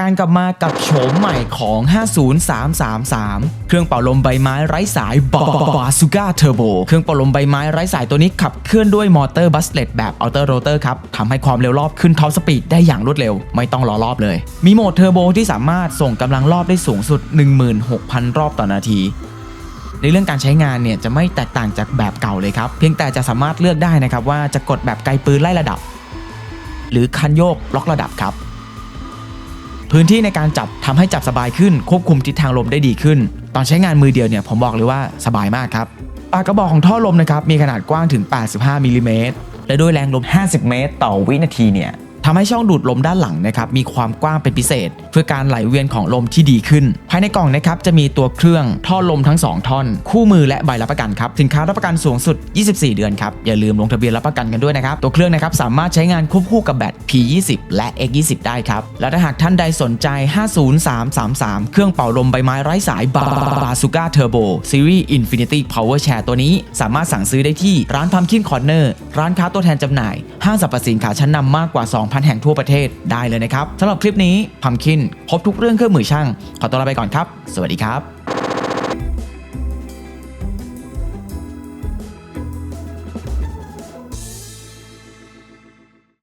การกลับมากับโฉมใหม่ของ 50333 เครื่องเป่าลมใบไม้ไร้สายบาบาซูก้าเทอร์โบ เครื่องเป่าลมใบไม้ไร้สายตัวนี้ขับเคลื่อนด้วยมอเตอร์บัสเลตแบบอัลเตอร์โรเตอร์ครับ ทำให้ความเร็วรอบขึ้นท็อปสปีดได้อย่างรวดเร็ว ไม่ต้องรอรอบเลย มีโหมดเทอร์โบที่สามารถส่งกำลังรอบได้สูงสุด 16,000 รอบต่อนาทีในเรื่องการใช้งานเนี่ยจะไม่แตกต่างจากแบบเก่าเลยครับ เพียงแต่จะสามารถเลือกได้นะครับว่าจะกดแบบไกลปืนไล่ระดับ หรือคันโยกล็อกระดับครับ พื้นที่ในการจับทำให้จับสบายขึ้น ควบคุมทิศทางลมได้ดีขึ้น ตอนใช้งานมือเดียวเนี่ยผมบอกเลยว่าสบายมากครับปากกระบอกของท่อลมนะครับมีขนาดกว้างถึง 85มิลลิเมตรและด้วยแรงลม 50 เมตร ต่อวินาทีเนี่ย ทำให้ช่องดูดลมด้านหลังนะครับมีความกว้างเป็นพิเศษ เพื่อการไหลเวียนของลมที่ดีขึ้น ภายในกล่องนะครับจะมีตัวเครื่องท่อลมทั้ง 2 ท่อน คู่มือและใบรับประกันครับสินค้ารับประกันสูงสุด 24 เดือนครับอย่าลืมลงทะเบียนรับประกันกันด้วยนะครับตัวเครื่องนะครับสามารถใช้งานควบคู่กับแบต P20 และ X20 ได้ครับและถ้าหากท่านใดสนใจ 50333 เครื่องเป่าลมใบไม้ไร้สายบาบาซูก้าเทอร์โบซีรีส์ Infinity Power Share ตัวนี้สามารถสั่งซื้อได้ที่ร้านพัมคินคอร์เนอร์ร้านค้าตัวแทนจำหน่ายห้างสรรพสินค้าชั้นนำมากกว่า2 2,000 แห่งทั่วประเทศได้เลยนะครับสำหรับคลิปนี้พัมคินครบทุกเรื่องเครื่องมือช่าง ขอตัวลาไปก่อนครับ สวัสดีครับ